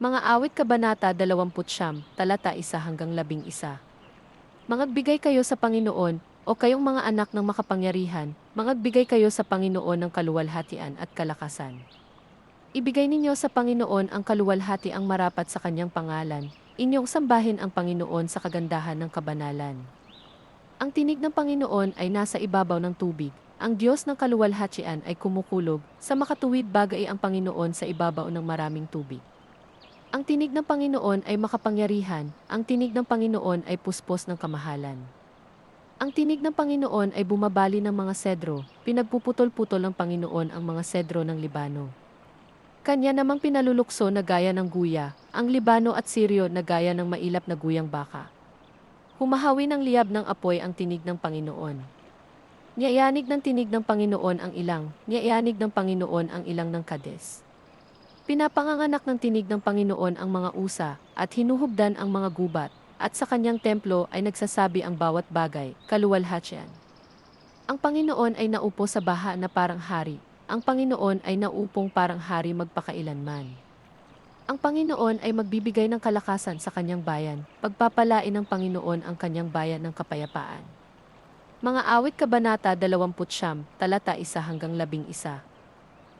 Mga awit kabanata 20, talata 1 hanggang 11. Mangagbigay kayo sa Panginoon, o kayong mga anak ng makapangyarihan, mangagbigay kayo sa Panginoon ng kaluwalhatian at kalakasan. Ibigay ninyo sa Panginoon ang kaluwalhati ang marapat sa kanyang pangalan, inyong sambahin ang Panginoon sa kagandahan ng kabanalan. Ang tinig ng Panginoon ay nasa ibabaw ng tubig, ang Diyos ng kaluwalhatian ay kumukulog, sa makatuwid bagay ang Panginoon sa ibabaw ng maraming tubig. Ang tinig ng Panginoon ay makapangyarihan, ang tinig ng Panginoon ay puspos ng kamahalan. Ang tinig ng Panginoon ay bumabali ng mga sedro, pinagpuputol-putol ng Panginoon ang mga sedro ng Libano. Kanya namang pinalulukso na gaya ng guya, ang Libano at Siryo na gaya ng mailap na guyang baka. Humahawi ng liyab ng apoy ang tinig ng Panginoon. Niyayanig ng tinig ng Panginoon ang ilang, niyayanig ng Panginoon ang ilang ng Kades. Pinapanganganak ng tinig ng Panginoon ang mga usa, at hinuhubdan ang mga gubat, at sa kanyang templo ay nagsasabi ang bawat bagay, kaluwalhatian. Ang Panginoon ay naupo sa baha na parang hari, ang Panginoon ay naupong parang hari magpakailanman. Ang Panginoon ay magbibigay ng kalakasan sa kanyang bayan, pagpapalain ng Panginoon ang kanyang bayan ng kapayapaan. Mga awit kabanata 20, talata 1 hanggang 11.